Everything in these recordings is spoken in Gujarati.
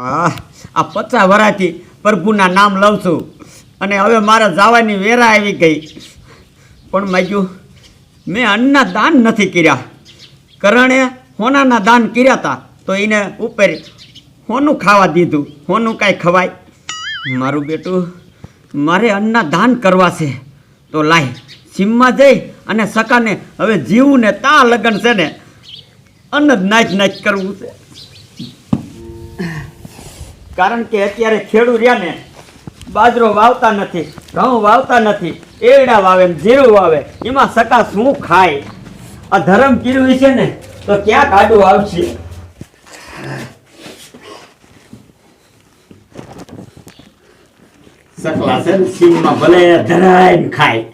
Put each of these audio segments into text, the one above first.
આ પચાસ વરાથી પ્રભુના નામ લઉં છું. અને હવે મારા જવાની વેરા આવી ગઈ. પણ માગ્યું, મેં અન્નના દાન નથી કર્યા. કરણે હોનાના દાન કર્યા હતા તો એને ઉપર હોનું ખાવા દીધું. હોનું કાંઈ ખવાય? મારું બેટું, મારે અન્નના દાન કરવા છે. તો લાય, સીમમાં જઈ અને સકાને હવે જીવું ને તા લગન છે ને, અન્ન નાચ નાચ કરવું છે. કારણ કે અત્યારે ખેડૂ રહ્યા ને, બાજરો વાવતા નથી, ઘઉં વાવતા નથી, એરડા વાવે જીરું વાવે, એમાં સકા શું ખાય? આ ધરમ કીરું છે ને, તો ક્યાં કાઢું આવશે. સકલા છે ને ભલે ધરાઈને ખાય.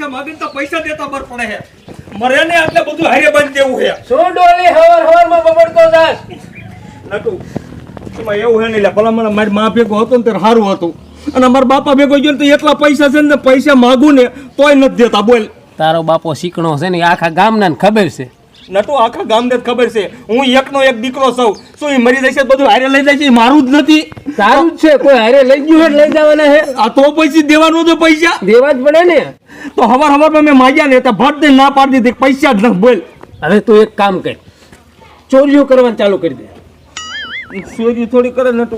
પૈસા માગે તો પૈસા દેતા બર પડે હે. મરે ને એટલે બધું હારે બંધ દેવું હે. શું ડોલી હવાર હવારમાં બબડતો જાસ નટુ એમાં એવું હે ને લે ભલા મને મારી મા ભેગો હતો ને ત્યારે સારું હતું. અને મારા બાપા ભેગો ગયો ને તો એટલા પૈસા છે ને પૈસા માગું ને તોય નથી દેતા બોલ. તારો બાપો શીકણો છે ને આખા ગામના ખબર છે. નટુ આખા ગામને જ ખબર છે. હું એકનો એક દીકરો સૌ શું એ મરી જશે તો બધું હારે લઈ જાય છે? એ મારું જ નથી. સારું છે કોઈ હારે લઈ ગયું હોય લઈ જવાના હે. આ તો પછી દેવાનું તો પૈસા. દેવા જ પડે ને. તો હવાર હવારમાં મેં માગ્યા ને તો ભટ દઈને ના પાડી દીધી પૈસા જ ન બોલ. હવે તું એક કામ કર ચોરીઓ કરવાનું ચાલુ કરી દે. ચોરી થોડી કરે નટુ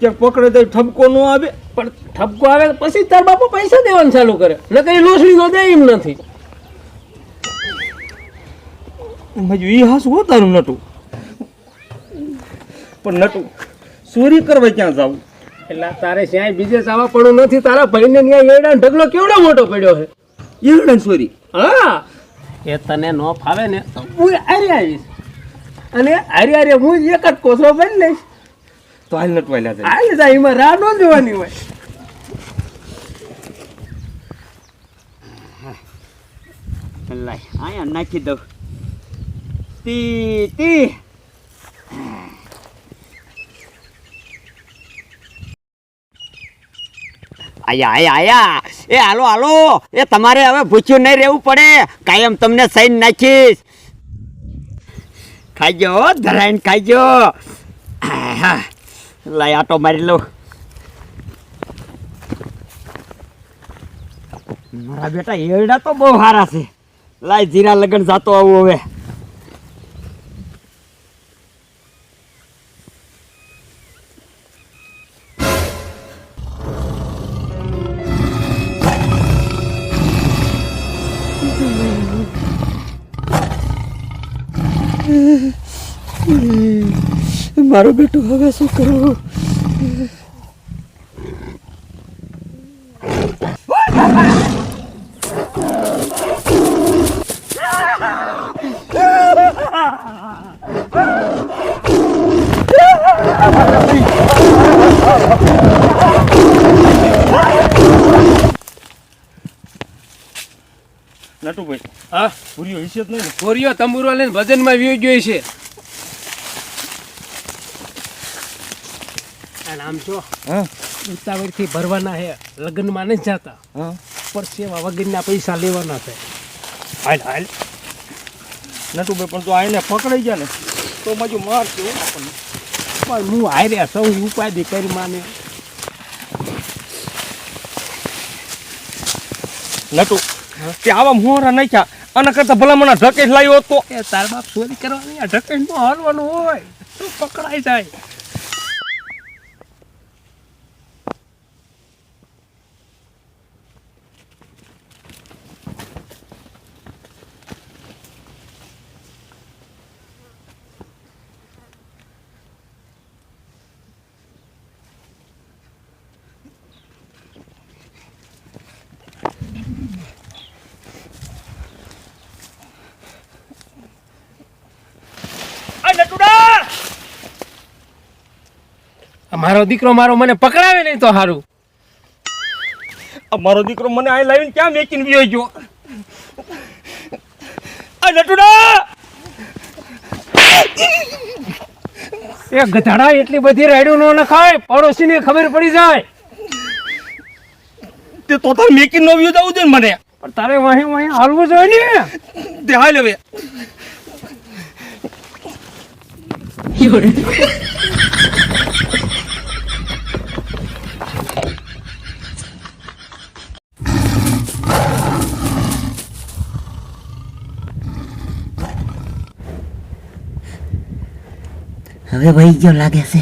ક્યાંક પકડે તો ઠપકો ન આવે. પણ ઠપકો આવે પછી તાર બાપુ પૈસા દેવાનું ચાલુ કરે. ને કઈ લોસડી નો દે એમ નથી. હજુ એ હાસું હો તારું નટું. પણ નટુ ચોરી કરવા ક્યાં જાવું એટલે તારે ક્યાંય બીજે જવા પડવું નથી. તારા ભાઈને ત્યાં એડા ઢગલો કેવડો મોટો પડ્યો છે? એડા ચોરી. હા. એ તને ન ફાવે ને તો હું હારે આવીશ. અને હારે હારે હું એક જ કોથળો બની લઈશ. તો હાલ નટવાયલા જાય હાલ જાય એમાં રાહ ન જોવાની હોય. લાય અહીંયા નાખી દઉં. તી તી. આયા આયા આયા. એ હાલો હાલો. એ તમારે હવે પૂછ્યું નહીં રહેવું પડે. કાયમ તમને સૈન નાખીશ. ખાઈજો ધરાઈને ખાઈજો. લઈ આટો મારી લઉં. મારા બેટા એરડા તો બહુ સારા છે. લાય, જીરા લગન જાતો આવું હવે. મારો બેટું હવે શું કરવું નટુભાઈ હા? પૂરીઓ હશે જ નહીં ને? તંબુરો લઈને ભજનમાં વ્યુ ગયો છે. આમ જો હા? ઉતાવળથી ભરવાના હે લગ્નમાં નહીં જતા. હા? પર સેવા વગરના પૈસા લેવાના છે. હાલ હાલ. નટુભાઈ પણ તો આઈને પકડાઈ ગયા ને તો બાજુ મારશે આપણને. પણ હું હાર્યા સૌ ઉપાધિ કરી માને. નટુ કે આવા મોહરા નાખ્યા. આના કરતા મને ધકેશ લાવ્યો તો એ તાર બાપ ચોરી કરવાની આ ઢકેશમાં હારવાનું હોય, તો પકડાઈ જાય. મારો દીકરો મારો મને પકડાવે નહીં તો સારું મારો દીકરો મને આ લાવીને ક્યાં મેકીને ગયો ગયો? આ નટુડા એ ગધાડા એટલી બધી રાયડું ન નખાય પડોશીને ખબર પડી જાય. તે તો તાર મેકિંગ નો વ્યૂ જવું છે મને. પણ તારે વાહી વાહી હાલવું જોઈએ ને. તે હાલ હવે. હવે વહી ગયો લાગે છે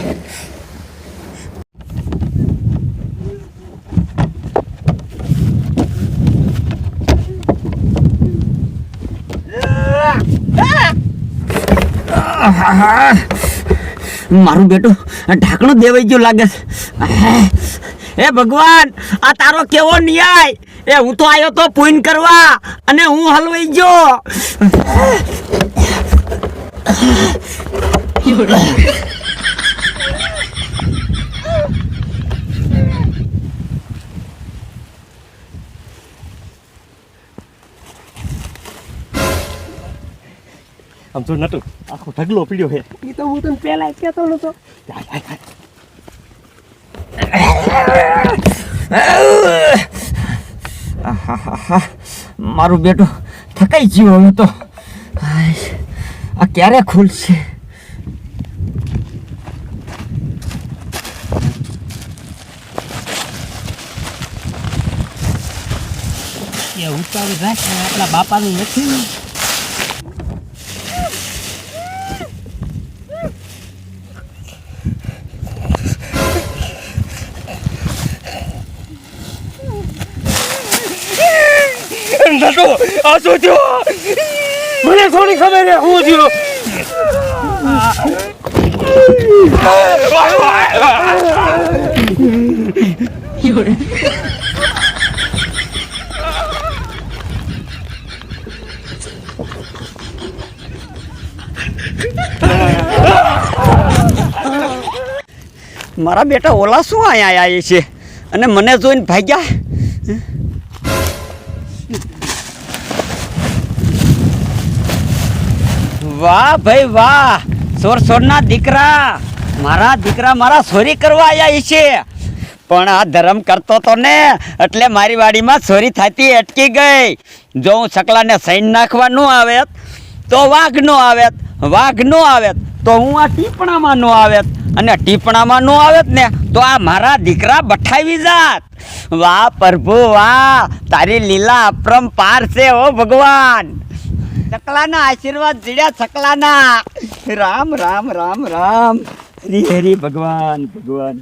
મારું બેટું ઢાંકણું દેવાઈ ગયું લાગે હે ભગવાન, આ તારો કેવો ન્યાય? એ હું તો આવ્યો તો પૂન કરવા અને હું હલવાઈ ગયો. આમ જો નટુ આખો ઢગલો પીડ્યો છે. એ તો હું તને પહેલા કહેતો નતો. મારું બેટું થકાઈ ગયું હવે તો. આ ક્યારે ખુલશે? ઉતાવળ રાખ આપણા બાપાનું નથી. ને આ શું થયો? મને થોડી ખબર છે, હું થયો? મારા બેટા ઓલા શું અહીંયા આવી છે? અને મને જોઈને ભાગ્યા? વાહ ભાઈ વાહ. સોર સોરના દીકરા. મારા દીકરા મારા સોરી કરવા આવ્યા છે. પણ આ ધર્મ કરતો તો ને, એટલે મારી વાડીમાં સોરી થતી અટકી ગઈ. જો હું સકલાને સૈન નાખવા ન આવેત, તો વાઘ ન આવેત, વાઘ ન આવેત, તો હું આ ટીપણામાં ન આવેત. અને ટીપણામાં ન આવેત ને, તો આ મારા દીકરા બઠાવી જાત. વાહ પ્રભુ, વાહ. તારી લીલા અપરંપાર છે ઓ ભગવાન. ચકલાના આશીર્વાદ જીડ્યા ચકલાના. રામ રામ રામ રામ. હરી હરી ભગવાન ભગવાન.